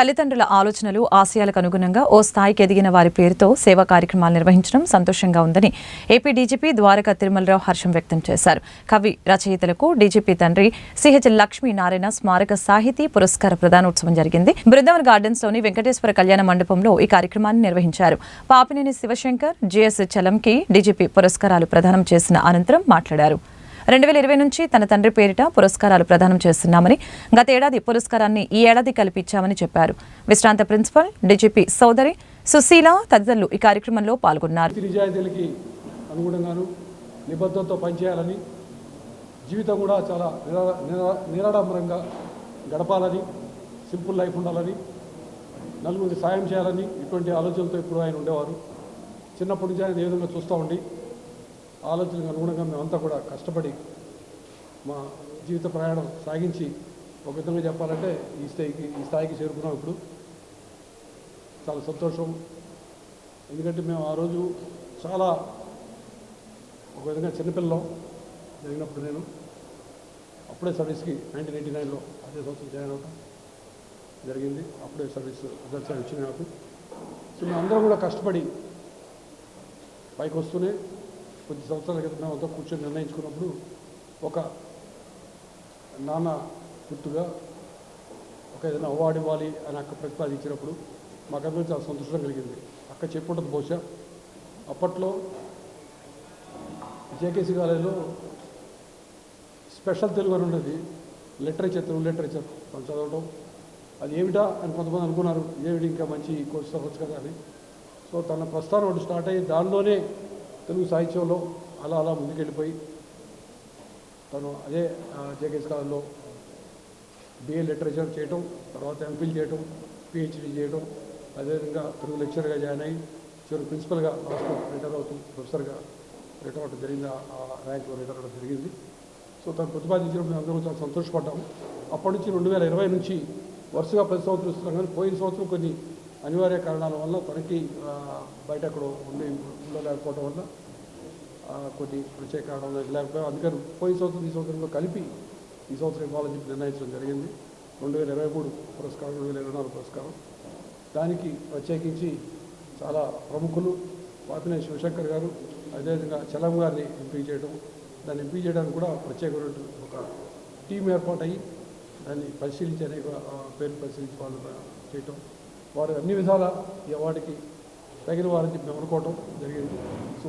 తల్లిదండ్రుల ఆలోచనలు ఆశయాలకు అనుగుణంగా ఓ స్థాయికి ఎదిగిన వారి పేరుతో సేవా కార్యక్రమాలు నిర్వహించడం సంతోషంగా ఉందని ఏపీ డీజీపీ ద్వారకా తిరుమలరావు హర్షం వ్యక్తం చేశారు. కవి రచయితలకు డీజీపీ తండ్రి సిహెచ్ లక్ష్మీనారాయణ స్మారక సాహితీ పురస్కార ప్రదానోత్సవం జరిగింది. బృందావన్ గార్డెన్స్లోని వెంకటేశ్వర కళ్యాణ మండపంలో ఈ కార్యక్రమాన్ని నిర్వహించారు. పాపినేని శివశంకర్ జేఎస్ చలంకి డీజీపీ పురస్కారాలు ప్రదానం చేసిన అనంతరం మాట్లాడారు. రెండు వేల ఇరవై నుంచి తన తండ్రి పేరిట పురస్కారాలు ప్రదానం చేస్తున్నామని గత ఏడాది పురస్కారాన్ని ఈ ఏడాది కల్పించామని చెప్పారు. విశ్రాంత ప్రిన్సిపల్ డీజీపీ సోదరి సుశీల తదితరులు ఈ కార్యక్రమంలో పాల్గొన్నారు. నిజాయితీలకి అనుగుణంగాను నిబద్ధతతో పనిచేయాలని జీవితం కూడా చాలా నిరా నిరాడంబరంగా గడపాలని సింపుల్ లైఫ్ ఉండాలని నలుగురికి సాయం చేయాలని ఇటువంటి ఆలోచనలతో ఇప్పుడు ఆయన ఉండేవారు. చిన్నప్పటి నుంచి ఆయన ఏ విధంగా చూస్తూ ఉండి ఆలోచనకు అనుగుణంగా మేమంతా కూడా కష్టపడి మా జీవిత ప్రయాణం సాగించి ఒక విధంగా చెప్పాలంటే ఈ స్థాయికి ఈ స్థాయికి చేరుకున్నాం ఇప్పుడు. చాలా సంతోషం. ఎందుకంటే మేము ఆ రోజు చాలా ఒక విధంగా చిన్నపిల్లం జరిగినప్పుడు నేను. అప్పుడే సర్వీస్కి నైన్టీన్ ఎయిటీ నైన్లో అదే సంవత్సరం జాయిన్ అవటం జరిగింది. అప్పుడే సర్వీస్ రిజల్ట్స్ అవి వచ్చినాయి నాకు. సో మేము అందరం కూడా కష్టపడి పైకి వస్తూనే కొద్ది సంవత్సరాల క్రితం మేము అంతా కూర్చొని నిర్ణయించుకున్నప్పుడు ఒక నాన్న గుర్తుగా ఒక ఏదైనా అవార్డు ఇవ్వాలి అని అక్క ప్రతిపాదించినప్పుడు మాకందరూ చాలా సంతోషం కలిగింది అక్క చెప్పుంటుంది బహుశా అప్పట్లో జేకేసీ కాలేజీలో స్పెషల్ తెలుగు అని ఉండేది లిటరేచర్ తెలుగు లిటరేచర్ మనం చదవడం అది ఏమిటా అని కొంతమంది అనుకున్నారు ఏమిటి ఇంకా మంచి కోర్సు అవ్వచ్చు కదా అని సో తన ప్రస్థానం ఒకటి స్టార్ట్ అయ్యి దానిలోనే తెలుగు సాహిత్యంలో అలా అలా ముందుకెళ్ళిపోయి తను అదే జేకేసీ కాలంలో బిఏ లిటరేచర్ చేయటం తర్వాత ఎంఫిల్ చేయటం పిహెచ్డి చేయటం అదేవిధంగా తెలుగు లెక్చర్గా జాయిన్ అయ్యి చివరి ప్రిన్సిపల్గా లాస్ట్ రిటైర్ అవుతూ ప్రొఫెసర్గా రిటైర్ అవ్వడం జరిగింది. ఆ- ర్యాంక్లో రిటైర్ అవ్వడం జరిగింది. సో తను ప్రతిపాదించినప్పుడు మేము అందరం చాలా సంతోషపడ్డాము. అప్పటి నుంచి రెండు వేల ఇరవై నుంచి వరుసగా ప్రతి సంవత్సరం ఇస్తున్నాం కానీ పోయిన సంవత్సరం కొన్ని అనివార్య కారణాల వల్ల తనకి బయట అక్కడ ఉండి ఉండలేకపోవడం వల్ల కొన్ని ప్రత్యేక కారణాలు లేకపోతే అందుకని పోయిన సంవత్సరం ఈ సంవత్సరంలో కలిపి ఈ సంవత్సరం ఇవ్వాలని చెప్పి నిర్ణయించడం జరిగింది. రెండు వేల ఇరవై మూడు పురస్కారం రెండు వేల ఇరవై నాలుగు పురస్కారం. దానికి ప్రత్యేకించి చాలా ప్రముఖులు పాపినేని శివశంకర్ గారు అదేవిధంగా చలం గారిని ఎంపిక చేయడం దాన్ని ఎంపిక చేయడానికి కూడా ప్రత్యేకమైన ఒక టీం ఏర్పాటయ్యి దాన్ని పరిశీలించి అనేక పేరు పరిశీలించి వాళ్ళు చేయటం వారు అన్ని విధాల వాడికి తగిన వారని చెప్పి మేము అనుకోవటం జరిగింది.